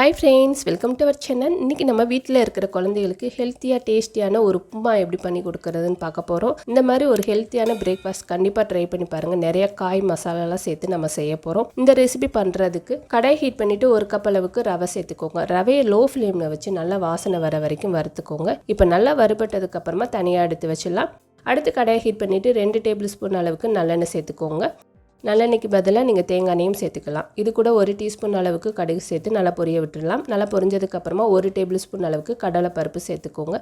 Hi friends welcome to our channel இன்றைக்கி நம்ம வீட்டில் இருக்கிற குழந்தைகளுக்கு ஹெல்த்தியாக டேஸ்டியான ஒரு உப்புமா எப்படி பண்ணி கொடுக்குறதுன்னு பார்க்க போகிறோம் இந்த மாதிரி ஒரு ஹெல்த்தியான பிரேக்ஃபாஸ்ட் கண்டிப்பாக ட்ரை பண்ணி பாருங்கள் நிறைய காய் மசாலாலாம் சேர்த்து நம்ம செய்ய போகிறோம் இந்த ரெசிபி பண்ணுறதுக்கு கடாய் ஹீட் பண்ணிவிட்டு ஒரு கப் அளவுக்கு ரவை சேர்த்துக்கோங்க. ரவையை லோ ஃப்ளேமில் வச்சு நல்லா வாசனை வர வரைக்கும் வறுத்துக்கோங்க. இப்போ நல்லா வறுபட்டதுக்கப்புறமா தனியாக எடுத்து வச்சிடலாம். அடுத்து கடையை ஹீட் பண்ணிவிட்டு ரெண்டு டேபிள் ஸ்பூன் அளவுக்கு நல்லெண்ணெய் சேர்த்துக்கோங்க. நல்லெண்ணெய்க்கு பதிலாக நீங்கள் தேங்காய் எண்ணெயும் சேர்த்துக்கலாம். இது கூட ஒரு டீஸ்பூன் அளவுக்கு கடுகு சேர்த்து நல்லா பொரிய விட்டுடலாம். நல்லா பொரிஞ்சதுக்கப்புறமா ஒரு டேபிள் ஸ்பூன் அளவுக்கு கடலைப்பருப்பு சேர்த்துக்கோங்க.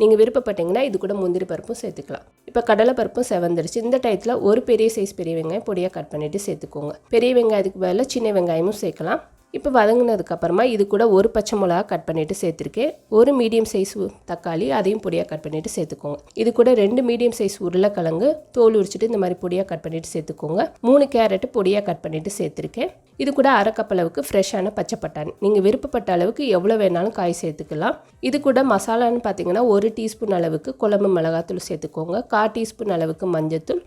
நீங்கள் விருப்பப்பட்டீங்கன்னா இது கூட முந்திரி பருப்பும் சேர்த்துக்கலாம். இப்போ கடலைப்பருப்பும் செவந்துருச்சு. இந்த டயத்தில் ஒரு பெரிய சைஸ் பெரிய வெங்காயம் பொடியாக கட் பண்ணிவிட்டு சேர்த்துக்கோங்க. பெரிய வெங்காயத்துக்கு பதிலாக சின்ன வெங்காயமும் சேர்க்கலாம். இப்போ வதங்கினதுக்கப்புறமா இது கூட ஒரு பச்சை மிளகா கட் பண்ணிவிட்டு சேர்த்துருக்கேன். ஒரு மீடியம் சைஸ் தக்காளி அதையும் பொடியாக கட் பண்ணிவிட்டு சேர்த்துக்கோங்க. இது கூட ரெண்டு மீடியம் சைஸ் உருளைக்கிழங்கு தோல் உரிச்சிட்டு இந்த மாதிரி பொடியாக கட் பண்ணிவிட்டு சேர்த்துக்கோங்க. மூணு கேரட்டு பொடியாக கட் பண்ணிவிட்டு சேர்த்துருக்கேன். இது கூட அரை கப் அளவுக்கு ஃப்ரெஷ்ஷான பச்சை பட்டாணி. நீங்கள் விருப்பப்பட்ட அளவுக்கு எவ்வளோ வேணாலும் காய் சேர்த்துக்கலாம். இது கூட மசாலான்னு பார்த்தீங்கன்னா ஒரு டீஸ்பூன் அளவுக்கு குழம்பு மிளகாத்தூள் சேர்த்துக்கோங்க. கால் டீஸ்பூன் அளவுக்கு மஞ்சத்தூள்.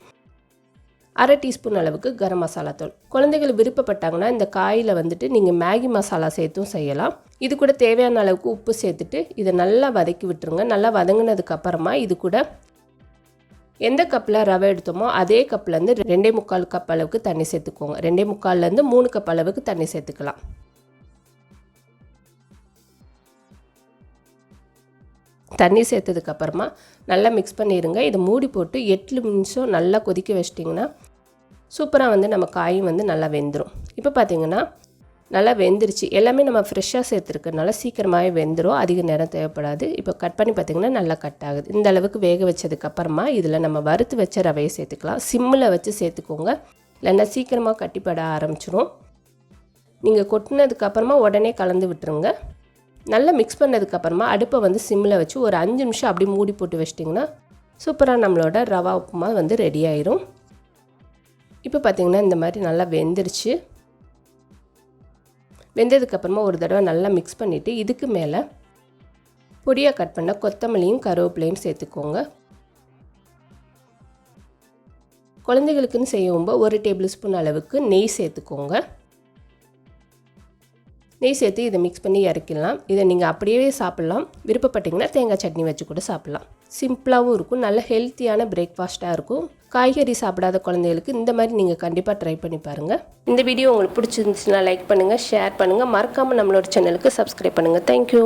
அரை டீஸ்பூன் அளவுக்கு கரம் மசாலா தூள். குழந்தைகள் விருப்பப்பட்டாங்கன்னா இந்த காயில் வந்துட்டு நீங்கள் மேகி மசாலா சேர்த்தும் செய்யலாம். இது கூட தேவையான அளவுக்கு உப்பு சேர்த்துட்டு இதை நல்லா வதக்கி விட்டுருங்க. நல்லா வதங்கினதுக்கு அப்புறமா இது கூட எந்த கப்பில் ரவை எடுத்தோமோ அதே கப்லேருந்து ரெண்டே முக்கால் கப் அளவுக்கு தண்ணி சேர்த்துக்கோங்க. ரெண்டே முக்கால்லேருந்து மூணு கப் அளவுக்கு தண்ணி சேர்த்துக்கலாம். தண்ணி சேர்த்ததுக்கப்புறமா நல்லா மிக்ஸ் பண்ணிடுங்க இதை மூடி போட்டு எட்டு நிமிஷம் நல்லா கொதிக்க வச்சிட்டிங்கன்னா சூப்பராக வந்து நம்ம காயும் வந்து நல்லா வெந்துடும் இப்போ பார்த்தீங்கன்னா நல்லா வெந்துருச்சு. எல்லாமே நம்ம ஃப்ரெஷ்ஷாக சேர்த்துருக்கனால சீக்கிரமாகவே வெந்துடும் அதிக நேரம் தேவைப்படாது. இப்போ கட் பண்ணி பார்த்திங்கன்னா நல்லா கட் ஆகுது. இந்த அளவுக்கு வேக வச்சதுக்கப்புறமா இதில் நம்ம வறுத்து வச்ச ரவையை சேர்த்துக்கலாம். சிம்மில் வச்சு சேர்த்துக்கோங்க. இல்லைன்னா சீக்கிரமாக கட்டிப்பட ஆரம்பிச்சிடும் நீங்கள் கொட்டினதுக்கப்புறமா உடனே கலந்து விட்டுருங்க. நல்லா மிக்ஸ் பண்ணதுக்கப்புறமா அடுப்பை வந்து சிம்மில் வச்சு ஒரு அஞ்சு நிமிஷம் அப்படி மூடி போட்டு வச்சிட்டிங்கன்னா சூப்பராக நம்மளோட ரவா உப்புமா வந்து ரெடி ஆயிரும். இப்போ பார்த்திங்கன்னா இந்த மாதிரி நல்லா வெந்துருச்சு. வெந்ததுக்கப்புறமா ஒரு தடவை நல்லா மிக்ஸ் பண்ணிவிட்டு இதுக்கு மேலே பொடியாக கட் பண்ண கொத்தமல்லியும் கருவேப்பிலையும் சேர்த்துக்கோங்க. குழந்தைகளுக்குன்னு செய்யும்போது ஒரு டேபிள் ஸ்பூன் அளவுக்கு நெய் சேர்த்துக்கோங்க. நெய் சேர்த்து இதை மிக்ஸ் பண்ணி இறக்கிடலாம். இதை நீங்கள் அப்படியே சாப்பிட்லாம். விருப்பப்பட்டிங்கன்னா தேங்காய் சட்னி வச்சு கூட சாப்பிட்லாம். சிம்பிளாகவும் இருக்கும். நல்ல ஹெல்த்தியான பிரேக்ஃபாஸ்ட்டாக இருக்கும். காய்கறி சாப்பிடாத குழந்தைகளுக்கு இந்த மாதிரி நீங்கள் கண்டிப்பாக ட்ரை பண்ணி பாருங்கள் இந்த வீடியோ உங்களுக்கு பிடிச்சிருந்துச்சுன்னா லைக் பண்ணுங்கள் ஷேர் பண்ணுங்கள் மறக்காமல் நம்மளோட சேனலுக்கு சப்ஸ்கிரைப் பண்ணுங்கள் தேங்க்யூ